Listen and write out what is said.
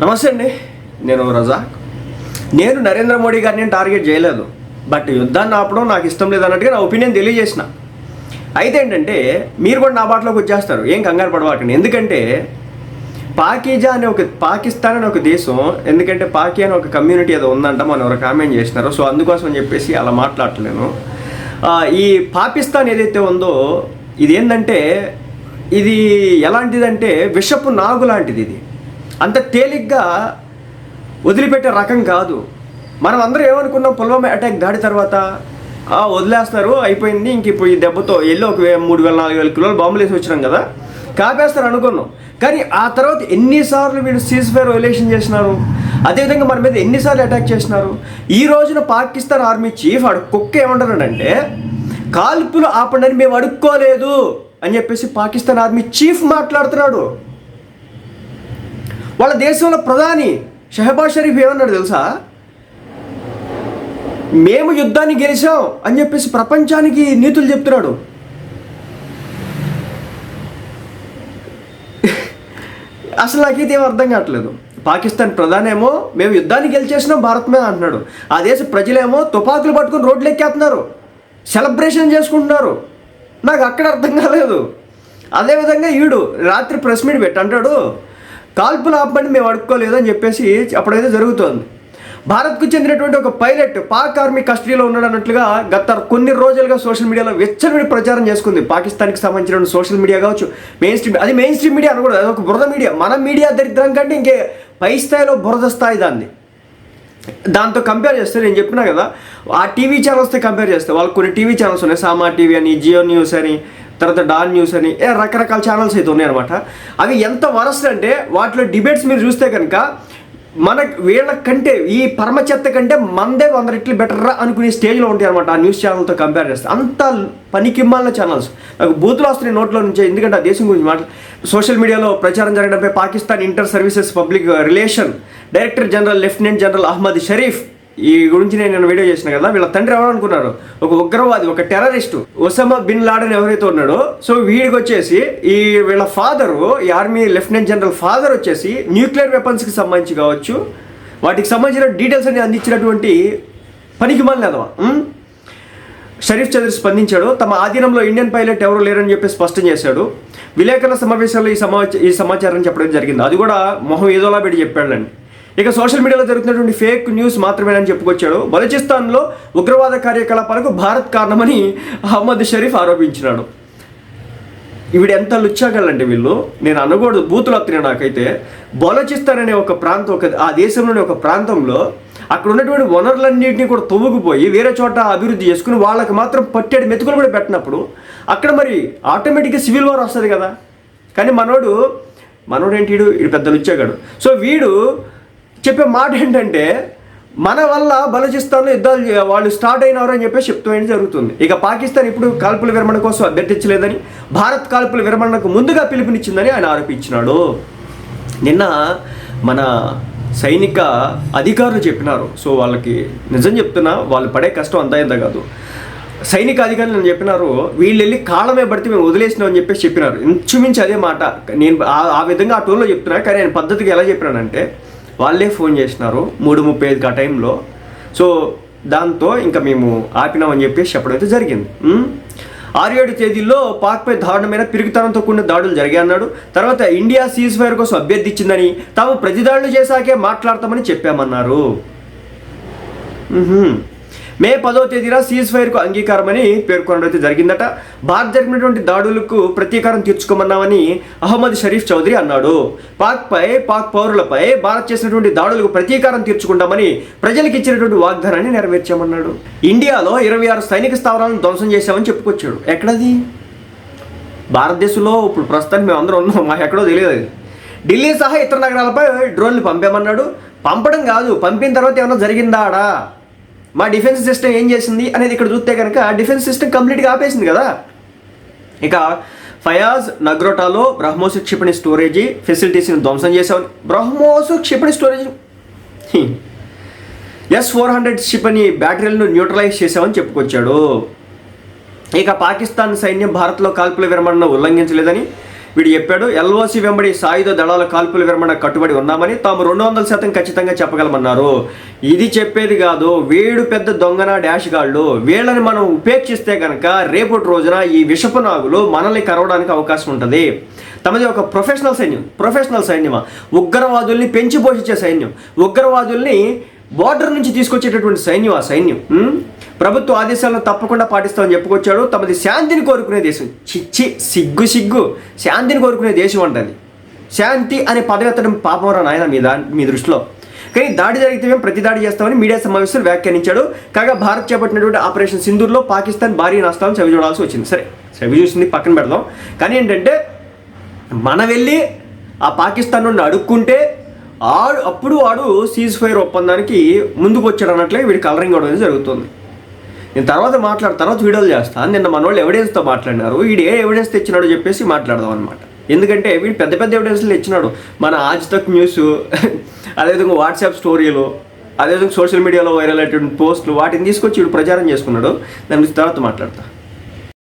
నమస్తే అండి. నేను రజాక్. నేను నరేంద్ర మోడీ గారిని టార్గెట్ చేయలేదు. బట్ యుద్ధాన్ని ఆపడం నాకు ఇష్టం లేదు అన్నట్టుగా నా ఒపీనియన్ తెలియజేసిన. అయితే ఏంటంటే మీరు కూడా నా బాటలోకి వచ్చేస్తారు. ఏం కంగారు పడవాకండి. ఎందుకంటే పాకీజా అనే ఒక పాకిస్తాన్ అనే ఒక దేశం ఎందుకంటే పాకి అనే ఒక కమ్యూనిటీ ఏదో ఉందంట మనం ఎవరు కామెంట్ చేసినారు. సో అందుకోసం అని చెప్పేసి అలా మాట్లాడలేను ఈ పాకిస్తాన్ ఏదైతే ఉందో ఇది ఏంటంటే ఇది ఎలాంటిదంటే విషపు నాగు లాంటిది ఇది. అంత తేలిగ్గా వదిలిపెట్టే రకం కాదు. మనం అందరూ ఏమనుకున్నాం పుల్వామా అటాక్ దాడి తర్వాత? వదిలేస్తారు అయిపోయింది ఇంక ఇప్పుడు ఈ దెబ్బతో వెళ్ళి ఒక మూడు వేల నాలుగు వేల కిలోలు బాంబులు వేసి వచ్చినాం కదా? కాపేస్తారు అనుకున్నాం. కానీ ఆ తర్వాత ఎన్నిసార్లు వీళ్ళు సీజ్ ఫైర్ వైలేషన్ చేసినారు? అదేవిధంగా మన మీద ఎన్నిసార్లు అటాక్ చేసినారు? ఈ రోజున పాకిస్తాన్ ఆర్మీ చీఫ్ ఆడు కుక్క ఏమంటారంటే కాల్పులు ఆపండి అని మేము అడుక్కోలేదు అని చెప్పేసి పాకిస్తాన్ ఆర్మీ చీఫ్ మాట్లాడుతున్నాడు. వాళ్ళ దేశంలో ప్రధాని షహబాజ్ షరీఫ్ ఏమన్నాడు తెలుసా? మేము యుద్ధాన్ని గెలిచాం అని చెప్పేసి ప్రపంచానికి నీతులు చెప్తున్నాడు. అసలు నాకైతే ఏం అర్థం కావట్లేదు. పాకిస్తాన్ ప్రధానేమో మేము యుద్ధాన్ని గెలిచేసినాం భారత్ మీద అంటున్నాడు. ఆ దేశ ప్రజలేమో తుపాకులు పట్టుకుని రోడ్లు ఎక్కేస్తున్నారు. సెలబ్రేషన్ చేసుకుంటున్నారు. నాకు అక్కడ అర్థం కాలేదు. అదేవిధంగా ఈడు రాత్రి ప్రెస్ మీట్ పెట్టి అంటాడు కాల్పులు ఆపమని మేము అడుక్కోలేదు అని చెప్పేసి అప్పుడైతే జరుగుతోంది. భారత్కు చెందినటువంటి ఒక పైలట్ పాక్ ఆర్మీ కస్టడీలో ఉన్నాడు అన్నట్లుగా గత కొన్ని రోజులుగా సోషల్ మీడియాలో వెచ్చని ప్రచారం చేసుకుంది. పాకిస్తాన్కి సంబంధించిన సోషల్ మీడియా కావచ్చు మెయిన్ స్ట్రీమ్ అది మెయిన్ స్ట్రీమ్ మీడియా అనకూడదు అది ఒక బురద మీడియా. మన మీడియా దరిద్రం కంటే ఇంకే పై స్థాయిలో బురద స్థాయి దాన్ని. దాంతో కంపేర్ చేస్తే నేను చెప్పినా కదా ఆ టీవీ ఛానల్స్తో కంపేర్ చేస్తే వాళ్ళు కొన్ని టీవీ ఛానల్స్ ఉన్నాయి. సామా టీవీ అని జియో న్యూస్ అని తర్వాత డాన్ న్యూస్ అని రకరకాల ఛానల్స్ అయితే ఉన్నాయి అనమాట అవి ఎంత వరస్ట్ అంటే వాటిలో డిబేట్స్ మీరు చూస్తే కనుక మన వీళ్ళ కంటే ఈ పరమ చెత్త కంటే మందే వంద రెట్లు బెటర్ అనుకునే స్టేజ్లో ఉంటాయి అనమాట ఆ న్యూస్ ఛానల్తో కంపేర్ చేస్తే. అంత పనికిమ్మాలిన ఛానల్స్ నాకు బూతులు వస్తున్నాయి నోట్లో నుంచి ఎందుకంటే ఆ దేశం గురించి మాట్లా సోషల్ మీడియాలో ప్రచారం జరగడంపై Pakistan inter services public relation director general lieutenant general Ahmed Sharif ఈ గురించి నేను నిన్న వీడియో చేసిన కదా వీళ్ళ తండ్రి ఎవరు అనుకున్నారు. ఒక ఉగ్రవాది ఒక టెర్రరిస్ట్ ఒసమా బిన్ లాడన్ ఎవరైతే ఉన్నాడో సో వీడికి వచ్చేసి ఈ వీళ్ళ ఫాదరు ఈ ఆర్మీ లెఫ్టినెంట్ జనరల్ ఫాదర్ వచ్చేసి న్యూక్లియర్ వెపన్స్కి సంబంధించి కావచ్చు వాటికి సంబంధించిన డీటెయిల్స్ అన్ని అందించినటువంటి పనికి మళ్ళీ షరీఫ్ చౌదరి స్పందించాడు తమ ఆధీనంలో ఇండియన్ పైలట్ ఎవరు లేరని చెప్పి స్పష్టం చేశాడు. విలేకరుల సమావేశంలో ఈ సమాచారం ఈ సమాచారం చెప్పడం జరిగింది. అది కూడా మొహం ఏదోలా పెట్టి చెప్పాడండి ఇక సోషల్ మీడియాలో జరుగుతున్నటువంటి ఫేక్ న్యూస్ మాత్రమేనని చెప్పుకొచ్చాడు. బలూచిస్తాన్లో ఉగ్రవాద కార్యకలాపాలకు భారత్ కారణమని అహ్మద్ షరీఫ్ ఆరోపించినాడు. ఈవిడ ఎంత లుచ్చాగలంటే వీళ్ళు. నేను అనకూడదు బూతులు వస్తున్నాయి నాకైతే. బలోచిస్తాన్ అనే ఒక ప్రాంతం ఒక ఆ దేశంలోని ఒక ప్రాంతంలో అక్కడ ఉన్నటువంటి వనరులన్నింటినీ కూడా తొవ్వుకుపోయి వేరే చోట అభివృద్ధి చేసుకుని వాళ్ళకి మాత్రం పట్టేడు మెతుకులు కూడా పెట్టినప్పుడు అక్కడ మరి ఆటోమేటిక్గా సివిల్ వార్ వస్తుంది కదా. కానీ మనోడు మనోడు ఏంటి వీడు పెద్ద లుచ్చాగాడు. సో వీడు చెప్పే మాట ఏంటంటే మన వల్ల బలూచిస్తాన్లో యుద్ధాలు వాళ్ళు స్టార్ట్ అయినారు అని చెప్పేసి చెప్తూ జరుగుతుంది. ఇక పాకిస్తాన్ ఇప్పుడు కాల్పుల విరమణ కోసం అభ్యర్థించలేదని భారత్ కాల్పుల విరమణకు ముందుగా పిలుపునిచ్చిందని ఆయన ఆరోపించినాడు. నిన్న మన సైనిక అధికారులు చెప్పినారు. సో వాళ్ళకి నిజం చెప్తున్నా వాళ్ళు పడే కష్టం అంతా ఇంత కాదు. సైనిక అధికారులు నేను చెప్పినారు వీళ్ళు వెళ్ళి కాళ్ళమే పడితే మేము వదిలేసినాం అని చెప్పేసి చెప్పినారు. ఇంచుమించి అదే మాట. నేను ఆ- ఆ విధంగా ఆ టోన్లో చెప్తున్నా కానీ ఆయన పద్ధతికి ఎలా చెప్పినానంటే వాళ్ళే ఫోన్ చేసినారు మూడు ముప్పై ఐదుకి ఆ టైంలో. సో దాంతో ఇంకా మేము ఆపినామని చెప్పేసి చెప్పడం అయితే జరిగింది. ఆరు ఏడు తేదీల్లో పాక్పై దారుణమైన పిరుగుతనంతో కూడిన దాడులు జరిగాయన్నాడు తర్వాత ఇండియా సీజ్ ఫైర్ కోసం అభ్యర్థించిందని తాము ప్రతిదాడులు చేశాకే మాట్లాడతామని చెప్పామన్నారు. మే పదో తేదీన సీజ్ ఫైర్కు అంగీకారమని పేర్కొనడం అయితే జరిగిందట. భారత్ జరిగినటువంటి దాడులకు ప్రతీకారం తీర్చుకోమన్నామని అహ్మద్ షరీఫ్ చౌదరి అన్నాడు. పాక్పై పాక్ పౌరులపై భారత్ చేసినటువంటి దాడులకు ప్రతీకారం తీర్చుకుంటామని ప్రజలకు ఇచ్చినటువంటి వాగ్దానాన్ని నెరవేర్చామన్నాడు. ఇండియాలో ఇరవై ఆరు సైనిక స్థావరాలను ధ్వంసం చేశామని చెప్పుకొచ్చాడు. ఎక్కడది? భారతదేశంలో ఇప్పుడు ప్రస్తుతానికి మేము అందరం ఉన్నాం మాకు ఎక్కడో తెలియదు అది. ఢిల్లీ సహా ఇతర నగరాలపై డ్రోన్లు పంపామన్నాడు. పంపడం కాదు పంపిన తర్వాత ఏమైనా జరిగిందాడా మా డిఫెన్స్ సిస్టమ్ ఏం చేసింది అనేది ఇక్కడ చూస్తే కనుక డిఫెన్స్ సిస్టమ్ కంప్లీట్గా ఆపేసింది కదా. ఇక ఫయాజ్ నగ్రోటాలో బ్రహ్మోస్ క్షిపణి స్టోరేజీ ఫెసిలిటీస్ని ధ్వంసం చేశామని బ్రహ్మోస్ క్షిపణి స్టోరేజ్. ఎస్ ఫోర్ హండ్రెడ్ క్షిపణి బ్యాటరీలను న్యూట్రలైజ్ చేశామని చెప్పుకొచ్చాడు. ఇక పాకిస్తాన్ సైన్యం భారత్లో కాల్పుల విరమణను ఉల్లంఘించలేదని వీడు చెప్పాడు ఎల్ఓసి వెంబడి సాయుధ దళాల కాల్పుల విరమణ కట్టుబడి ఉన్నామని తాము రెండు వందల శాతం ఖచ్చితంగా చెప్పగలమన్నారు. ఇది చెప్పేది కాదు వీడు పెద్ద దొంగన డాష్ గాళ్ళు వీళ్ళని మనం ఉపేక్షిస్తే కనుక రేపటి రోజున ఈ విషపు నాగులు మనల్ని కరవడానికి అవకాశం ఉంటుంది. తమది ఒక ప్రొఫెషనల్ సైన్యం ప్రొఫెషనల్ సైన్యమా? ఉగ్రవాదుల్ని పెంచి పోషించే సైన్యం ఉగ్రవాదుల్ని బార్డర్ నుంచి తీసుకొచ్చేటటువంటి సైన్యం ఆ సైన్యం ప్రభుత్వ ఆదేశాలను తప్పకుండా పాటిస్తామని చెప్పుకొచ్చాడు. తమది శాంతిని కోరుకునే దేశం. చిచ్చి సిగ్గు సిగ్గు. శాంతిని కోరుకునే దేశం అంటది శాంతి అనే పదవి ఎత్తడం పాపమరా నాయన మీ దా మీ దృష్టిలో. కానీ దాడి జరిగితే మేము ప్రతి దాడి చేస్తామని మీడియా సమావేశాలు వ్యాఖ్యానించాడు. కాగా భారత్ చేపట్టినటువంటి ఆపరేషన్ సింధూర్లో పాకిస్తాన్ భారీ నష్టాలను చవి చూడాల్సి వచ్చింది. సరే చవి చూసింది పక్కన పెడదాం. కానీ ఏంటంటే మన వెళ్ళి ఆ పాకిస్తాన్ నుండి అడుక్కుంటే ఆడు అప్పుడు వాడు సీజ్ ఫైర్ ఒప్పందానికి ముందుకు వచ్చాడు అన్నట్లే వీడి కలరింగ్ అవడం అనేది జరుగుతుంది. నేను తర్వాత మాట్లాడిన తర్వాత వీడియోలు చేస్తాను నిన్న మన వాళ్ళు ఎవిడెన్స్తో మాట్లాడినారు. వీడు ఏ ఎవిడెన్స్ తెచ్చినాడో చెప్పేసి మాట్లాడదాం అనమాట ఎందుకంటే వీడు పెద్ద పెద్ద ఎవిడెన్స్లు ఇచ్చినాడు మన ఆజ్ తక్ న్యూస్ అదేవిధంగా వాట్సాప్ స్టోరీలు అదేవిధంగా సోషల్ మీడియాలో వైరల్ అయ్యేటువంటి పోస్టులు వాటిని తీసుకొచ్చి వీడు ప్రచారం చేసుకున్నాడు. దాని గురించి తర్వాత మాట్లాడతా.